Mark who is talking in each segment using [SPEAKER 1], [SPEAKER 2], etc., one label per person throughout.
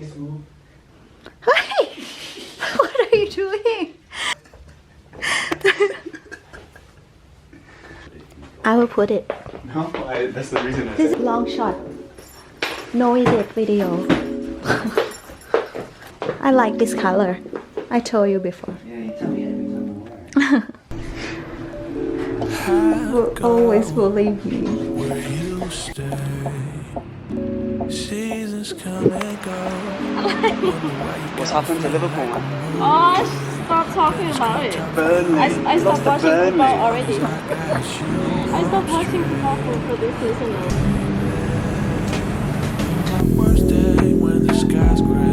[SPEAKER 1] Hey! What are you doing? I will put it.
[SPEAKER 2] No, I, that's the reason I
[SPEAKER 1] This is long shot. No edit video. I like this color. I told you before.
[SPEAKER 2] Yeah, you tell me every
[SPEAKER 1] will always believe me.
[SPEAKER 2] What's happened to Liverpool?
[SPEAKER 3] Oh, stop talking about it.
[SPEAKER 2] Burnley.
[SPEAKER 3] I, I stopped
[SPEAKER 2] to
[SPEAKER 3] watching
[SPEAKER 2] Burnley.
[SPEAKER 3] football already. I stopped watching football for, for this season now.
[SPEAKER 4] Worst day when the sky's gray,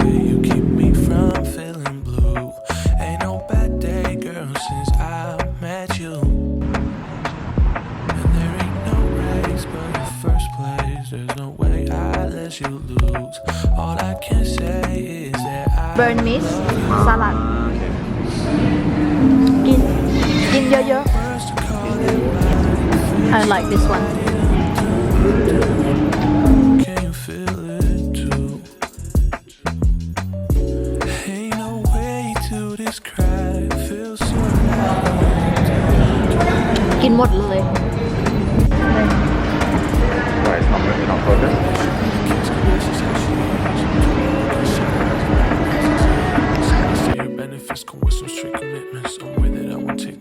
[SPEAKER 1] meat salad กิน กินเยอะ
[SPEAKER 4] First to call it life.
[SPEAKER 1] ๆ I like this one
[SPEAKER 4] Can you feel it too?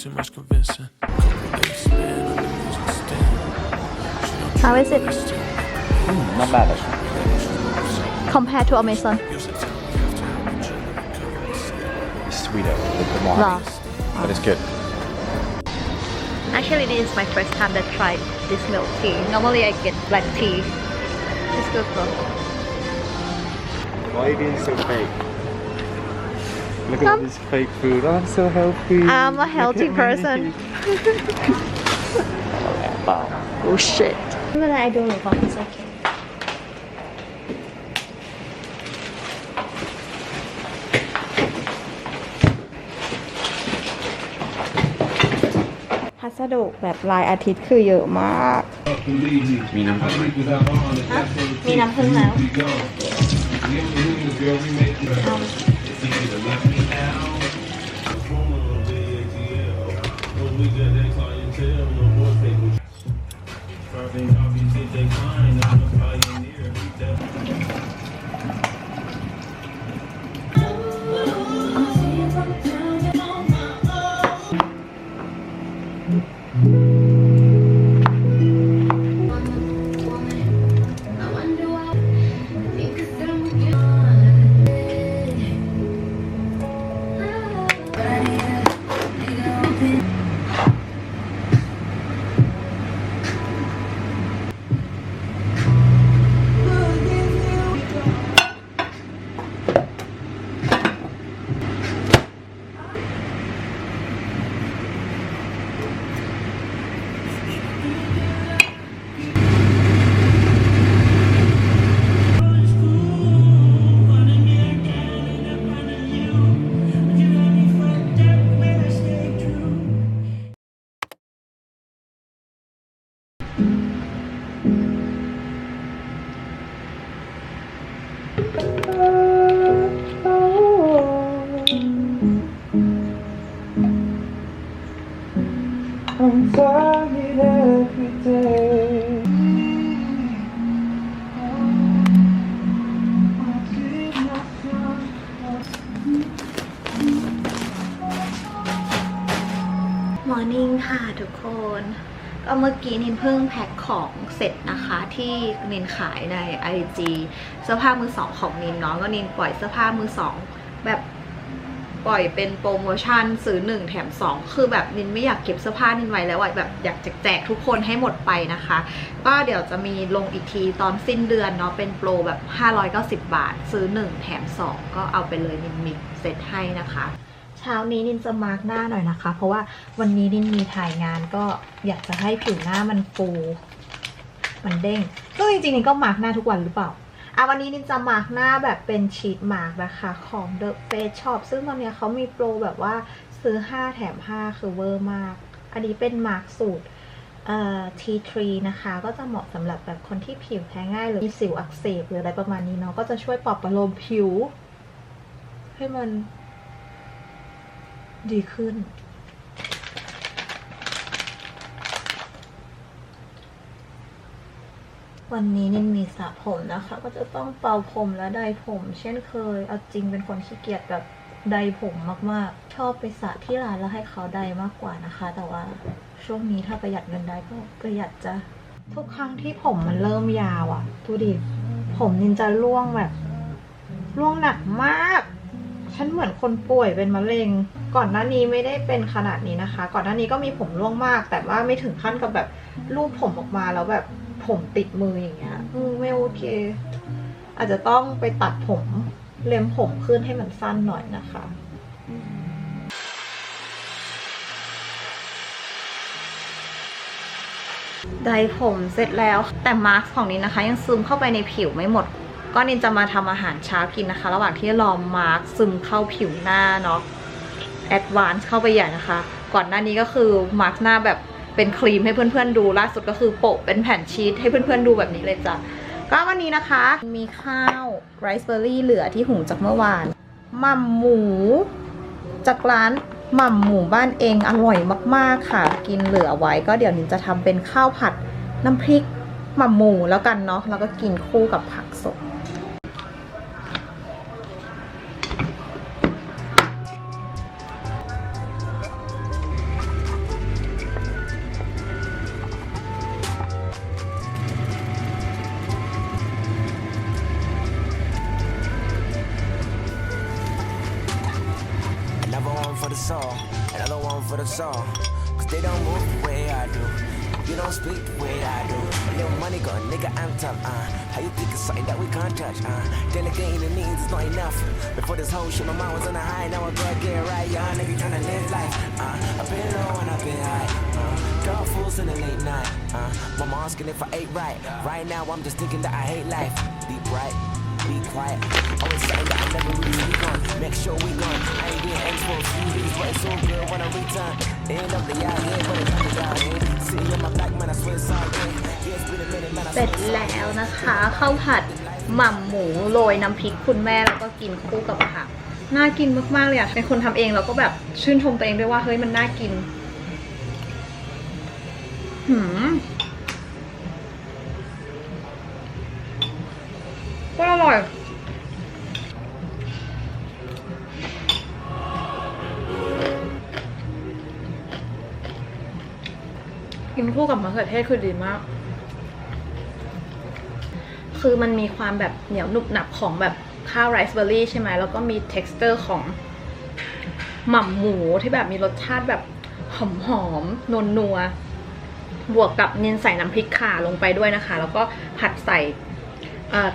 [SPEAKER 4] too much convincing.
[SPEAKER 1] How is it?
[SPEAKER 2] Mm, not bad.
[SPEAKER 1] Compared to Amazon?
[SPEAKER 2] It's sweeter, with the more. No. But it's good.
[SPEAKER 1] Actually, this is my first time that I tried this milk tea. Normally, I get black tea. It's good though.
[SPEAKER 2] Why are you being so fake? Look at all this fake food. Oh, I'm so healthy.
[SPEAKER 1] I'm a healthy
[SPEAKER 2] Look at me.
[SPEAKER 1] person
[SPEAKER 2] Wow.
[SPEAKER 1] oh shit ไม่เป็นไร I do it for it's okay พัสดุแบบรายอาทิตย์คือเยอะมาก
[SPEAKER 2] มีน้ำผึ้งไหม
[SPEAKER 1] มีน้ำผึ้งแล้ว
[SPEAKER 4] I'm
[SPEAKER 1] ก็เมื่อกี้นินเพิ่งแพ็คของเสร็จนะคะที่นินขายใน IG เสื้อผ้ามือสองของนินเนาะก็นินปล่อยเสื้อผ้ามือสองแบบปล่อยเป็นโปรโมชั่นซื้อหนึ่งแถมสองคือแบบนินไม่อยากเก็บเสื้อผ้านินไว้แล้วแบบอยากจะแจกทุกคนให้หมดไปนะคะ ก็เดี๋ยวจะมีลงอีกทีตอนสิ้นเดือนเนาะเป็นโปรแบบ 590 บาท ซื้อ1แถม2ก็เอาไปเลยนินมิกเซตให้นะคะ ช้านี้นินจะมาร์กหน้าหน่อยนะคะ เพราะว่าวันนี้นินมีถ่ายงานก็อยากจะให้ผิวหน้ามันฟู มันเด้งซึ่งจริงๆนินก็มาร์กหน้าทุกวันหรือเปล่าอะวันนี้นินจะมาร์กหน้าแบบเป็นชีทมาร์กนะคะของ The Face Shop ซึ่งตอนนี้เขามีโปรแบบว่าซื้อ 5 แถม 5 คือเวอร์มาก อันนี้เป็นมาร์กสูตรเอ่อ T3 นะคะ ก็จะเหมาะสำหรับแบบคนที่ผิวแพ้ง่ายหรือมีสิวอักเสบหรืออะไรประมาณนี้เนาะก็จะช่วยปลอบประโลมผิว ให้มัน ดีขึ้น วันนี้นินมีสระผมนะคะ ก็จะต้องเป่าผมและไดผม เช่นเคย เอาจริงเป็นคนขี้เกียจแบบไดผมมากๆ ชอบไปสระที่ร้านแล้วให้เขาไดมากกว่านะคะ แต่ว่าช่วงนี้ถ้าประหยัดเงินได้ก็ประหยัดจะทุกครั้งที่ผมมันเริ่มยาวอะ่ะดูดิผมนินจะร่วงแบบ ร่วงหนักมาก ฉันเหมือนคนป่วยเป็นมะเร็ง ก่อนหน้านี้ไม่ได้เป็นขนาดนี้นะคะ ก่อนหน้านี้ก็มีผมร่วงมาก แต่ว่าไม่ถึงขั้นกับแบบรูปผมออกมาแล้วแบบผมติดมืออย่างเงี้ยอืมไม่โอเค อาจจะต้องไปตัดผมเล็มผมขึ้นให้มันสั้นหน่อยนะคะไดผมเสร็จแล้วแต่มาร์คของนี้นะคะ ยังซึมเข้าไปในผิวไม่หมด ก็นินจะมาทำอาหารเช้ากินนะคะ ระหว่างที่รอมาร์คซึมเข้าผิวหน้าเนาะแอดวานซ์เข้าไปใหญ่นะคะ ก่อนหน้านี้ก็คือมาร์คหน้าแบบเป็นครีมให้เพื่อนๆดูล่าสุดก็คือโปะเป็นแผ่นชีสให้เพื่อนๆดูแบบนี้เลยจ้ะก็วันนี้นะคะ มีข้าวไรซ์เบอร์รี่เหลือที่หุงจากเมื่อวานหม่ำหมู จากร้านหม่ำหมูบ้านเองอร่อยมากๆค่ะ กินเหลือไว้ก็เดี๋ยวนินจะทำเป็นข้าวผัดน้ำพริกหม่ำหมูแล้วกันเนาะแล้วก็กินคู่กับผักสด
[SPEAKER 5] the soul, another one for the soul. Cause they don't move the way I do. You don't speak the way I do. A little money gone, nigga, I'm tough, uh. How you think it's something that we can't touch, uh. Delegating the needs is not enough. Before this whole shit, my mind was on a high, now I gotta get right, y'all nigga tryna live life, uh. I've been low and I've been high, uh. Dog fools in the late night, uh. Mama asking if I ate right. Right now, I'm just thinking that I hate life. Deep right be quiet. Always something that I never really speak on. Make sure we gone. I ain't getting ends for a few days, but it's so good when I return. End up the out here, but it's not the out here. Sitting on my back, man, I swear it's all good. Yeah, it's been a minute, man, I
[SPEAKER 1] เสร็
[SPEAKER 5] swear
[SPEAKER 1] จแล้วนะคะข้าวผัดหม่ำหมูโรยน้ำพริกคุณแม่แล้วก็กินคู่กับผักน่ากินมากๆเลยอะเป็นคนทำเองแล้วก็แบบชื่นชมตัวเองด้วยว่าเฮ้ยมันน่ากินหืม ร่อยกินคู่กับมะเขือเทศคือดีมาก คือมันมีความแบบเหนียวหนุบหนับของแบบข้าวไรซ์เบอร์รี่ใช่ไหม แล้วก็มี t e x t อร์ของหม่ำหมูที่แบบมีรสชาติแบบหอมหอมนวลนัวๆบวกกับนินใส่น้ำพริกข่าลงไปด้วยนะคะ แล้วก็ผัดใส่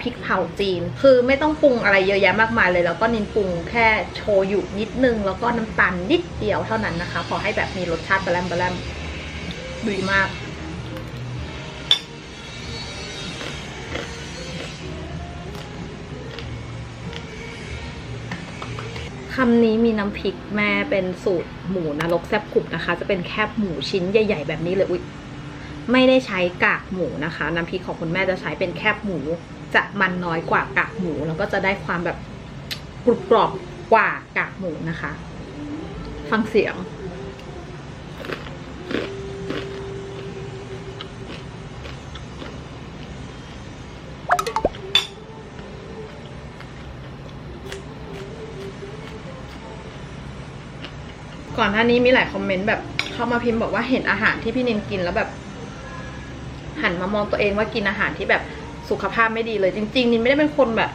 [SPEAKER 1] พริกเผาจีน คือไม่ต้องปรุงอะไรเยอะแยะมากมายเลย แล้วก็นินปรุงแค่โชยุนิดนึง แล้วก็น้ำตาลนิดเดียวเท่านั้นนะคะพอให้แบบมีรสชาติแบลมแบลมดีมาก คำนี้มีน้ำพริกแม่เป็นสูตรหมูนรกแซ่บกรุบนะคะ จะเป็นแคบหมูชิ้นใหญ่ ๆ แบบนี้เลยอุ๊ย ไม่ได้ใช้กากหมูนะคะ น้ำพริกของคุณแม่จะใช้เป็นแคบหมู จะมันน้อยกว่ากากหมู แล้วก็จะได้ความแบบกรุบกรอบกว่ากากหมูนะคะ ฟังเสียง ก่อนหน้านี้มีหลายคอมเมนต์แบบเข้ามาพิมพ์บอกว่าเห็นอาหารที่พี่นินกินแล้วแบบ หันมามองตัวเองว่ากินอาหารที่แบบสุขภาพไม่ดีเลย จริงๆนินไม่ได้เป็นคนแบบ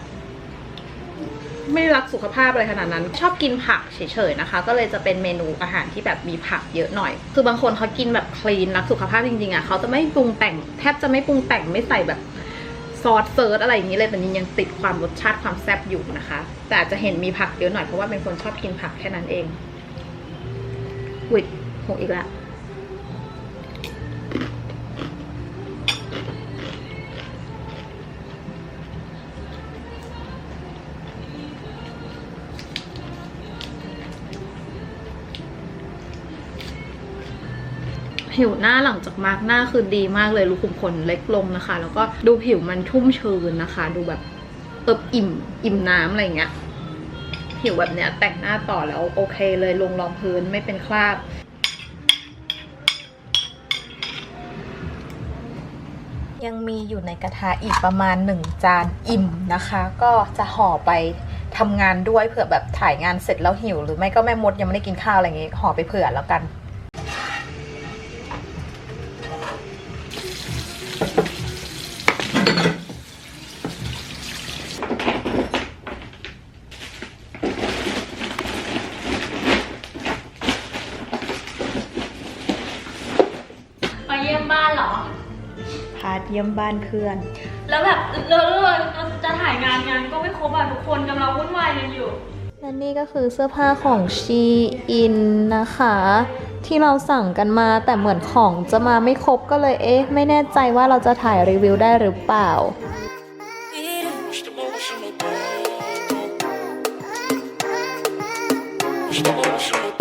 [SPEAKER 1] ไม่รักสุขภาพอะไรขนาดนั้น ชอบกินผักเฉยๆนะคะ ก็เลยจะเป็นเมนูอาหารที่แบบมีผักเยอะหน่อย คือบางคนเขากินแบบคลีนรักสุขภาพจริงๆอะเขาจะไม่ปรุงแต่งแทบจะไม่ปรุงแต่งไม่ใส่แบบซอสเซิร์ชอะไรอย่างนี้เลยแต่นินยังติดความรสชาติความแซ่บอยู่นะคะ แต่อาจจะเห็นมีผักเยอะหน่อยเพราะว่าเป็นคนชอบกินผักแค่นั้นเองวิดหกอีกแล้ว ผิวหน้าหลังจากมาร์กหน้าคือดีมากเลยรูขุมขนเล็กลงนะคะ แล้วก็ดูผิวมันชุ่มชื้นนะคะ ดูแบบเอิบอิ่มอิ่มน้ำอะไรเงี้ยผิวแบบเนี้ยแต่งหน้าต่อแล้วโอเคเลยลงรองพื้นไม่เป็นคราบยังมีอยู่ในกระทะอีกประมาณ 1 จานอิ่มนะคะ ก็จะห่อไปทำงานด้วยเผื่อแบบถ่ายงานเสร็จแล้วหิว หรือไม่ก็แม่มดยังไม่ได้กินข้าวอะไรอย่างงี้ห่อไปเผื่อแล้วกัน
[SPEAKER 3] ไปเยี่ยมบ้านเหรอ
[SPEAKER 1] พาเยี่ยมบ้านเพื่อน
[SPEAKER 3] แล้วแบบเราเราจะถ่ายงานงานก็ไม่ครบอะทุกคนกำลังวุ่นวายกันอยู่
[SPEAKER 1] และนี่ก็คือเสื้อผ้าของชีอินนะคะ ที่เราสั่งกันมาแต่เหมือนของจะมาไม่ครบก็เลยเอ๊ะ ไม่แน่ใจว่าเราจะถ่ายรีวิวได้หรือเปล่า
[SPEAKER 4] Stop.